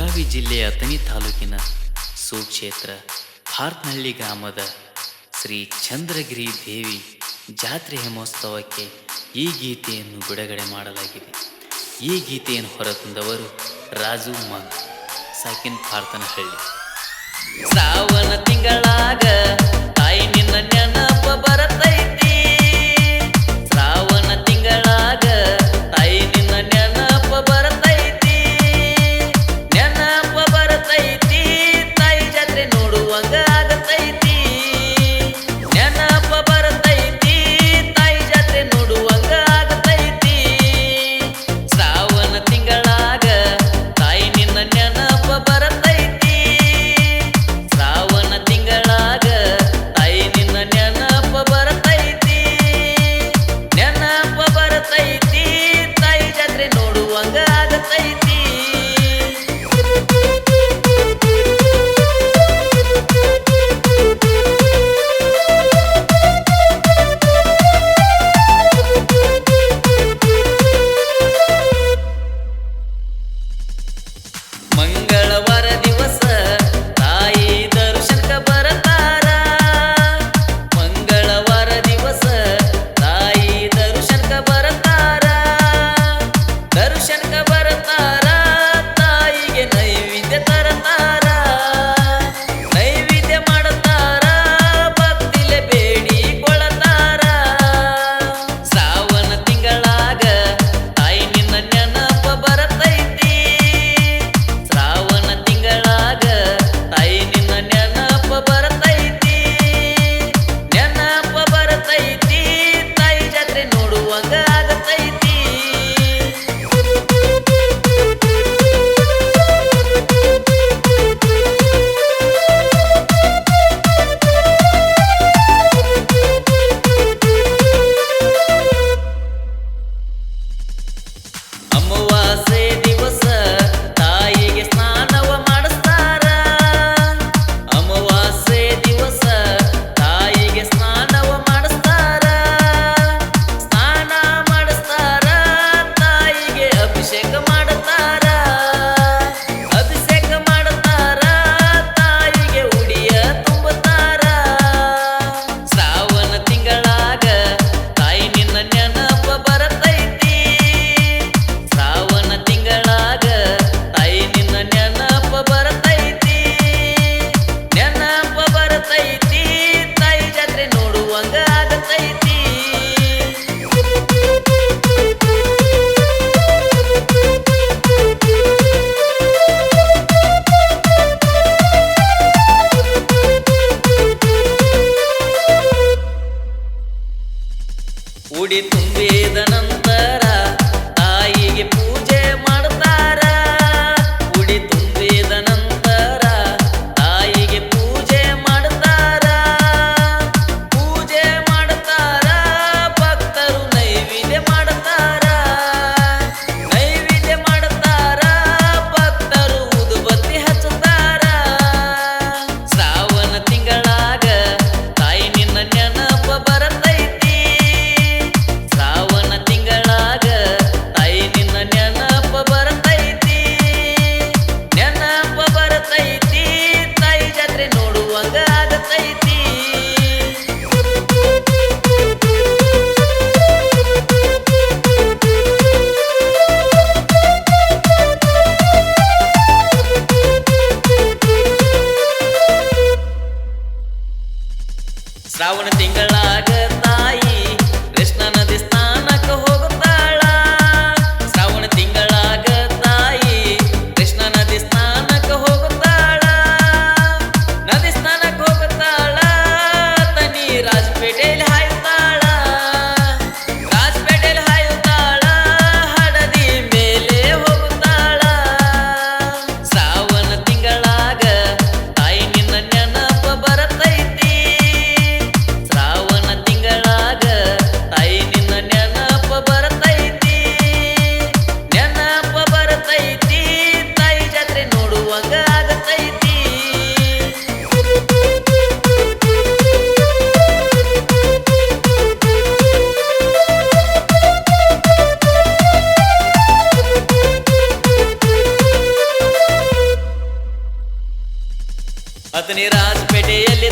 ಬೆಳಗಾವಿ ಜಿಲ್ಲೆಯ ಅಥಣಿ ತಾಲೂಕಿನ ಸುಕ್ಷೇತ್ರ ಹಾರ್ನಹಳ್ಳಿ ಗ್ರಾಮದ ಶ್ರೀ ಚಂದ್ರಗಿರಿ ದೇವಿ ಜಾತ್ರೆ ಮಹೋತ್ಸವಕ್ಕೆ ಈ ಗೀತೆಯನ್ನು ಬಿಡುಗಡೆ ಮಾಡಲಾಗಿದೆ. ಈ ಗೀತೆಯನ್ನು ಹೊರತಂದವರು ರಾಜು ಮಂಗ್ ಸಾಕಿನ್ ಪಾರ್ತನಹಳ್ಳಿ ಸಾವನ ತಿಂಗಳಾಗ தரத்தார் ರಾಜಪೇಟೆಯಲ್ಲಿ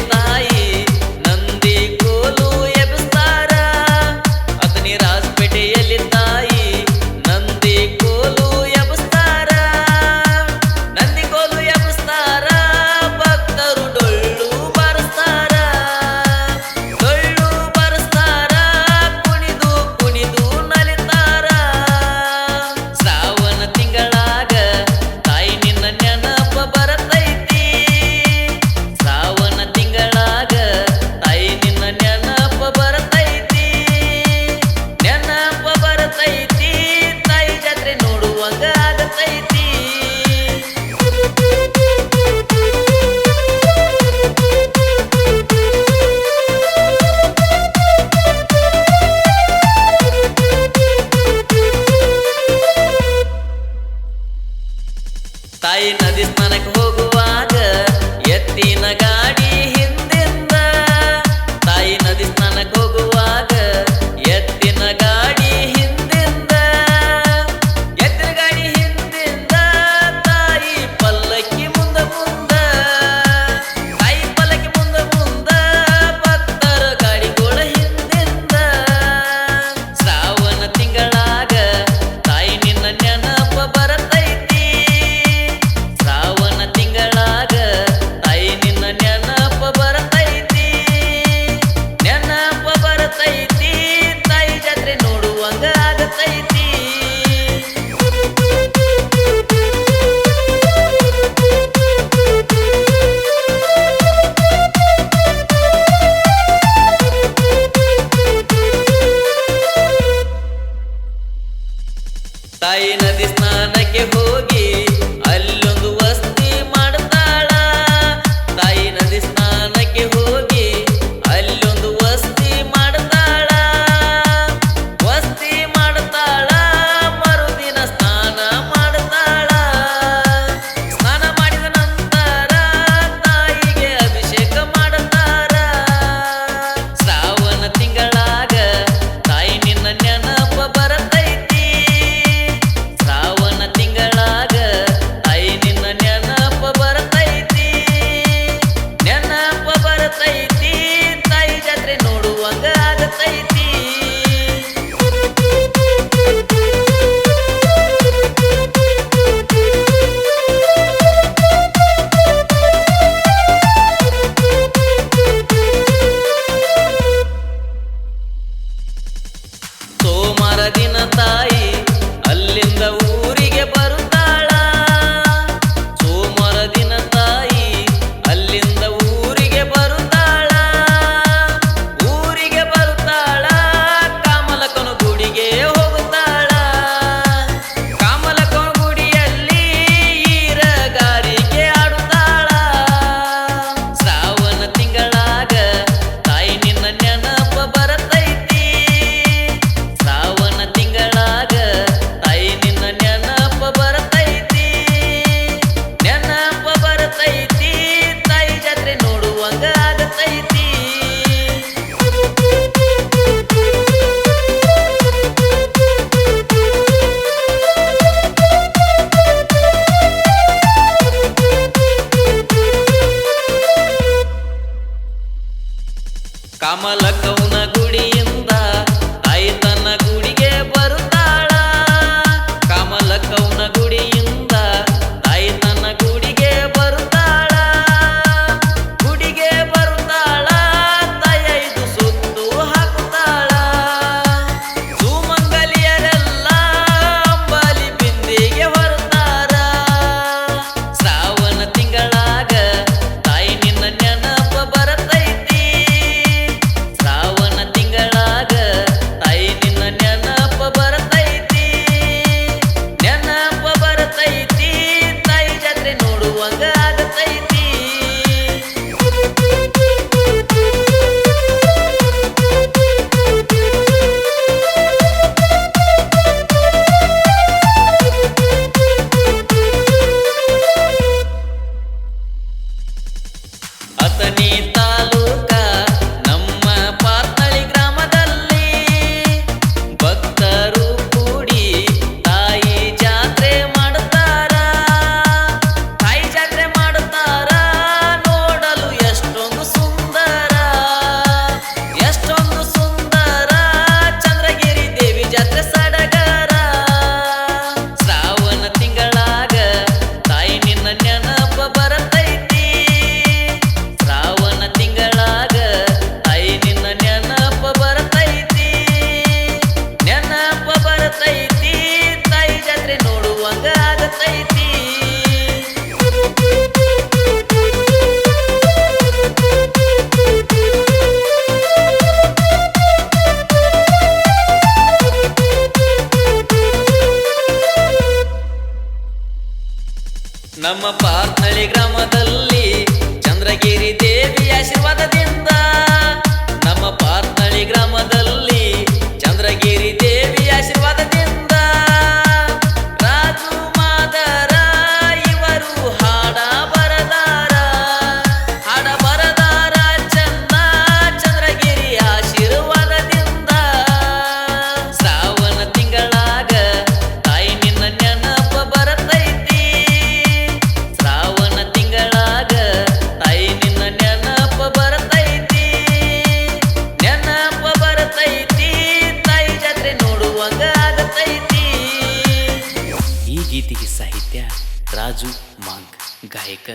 ಗಾಯಕ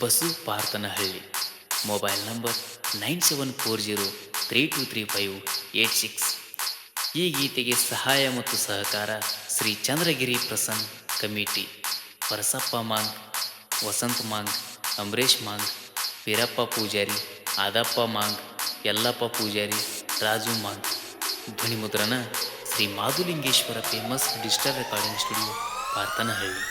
Basu Parthanahalli mobile number nine seven four zero three two three five eight six. ಈ ಗೀತೆಗೆ ಸಹಾಯ ಮತ್ತು ಸಹಕಾರ Shri Chandragiri Prasanna committee. Parasappa Mang, Vasant Mang, Ambareesh Mang, Veerappa Pujari, Adappa Mang, Yallappa Pujari, Raju Mang. ಧ್ವನಿಮುದ್ರನ Shri Madhulingeshwara famous digital recording studio Parthanahalli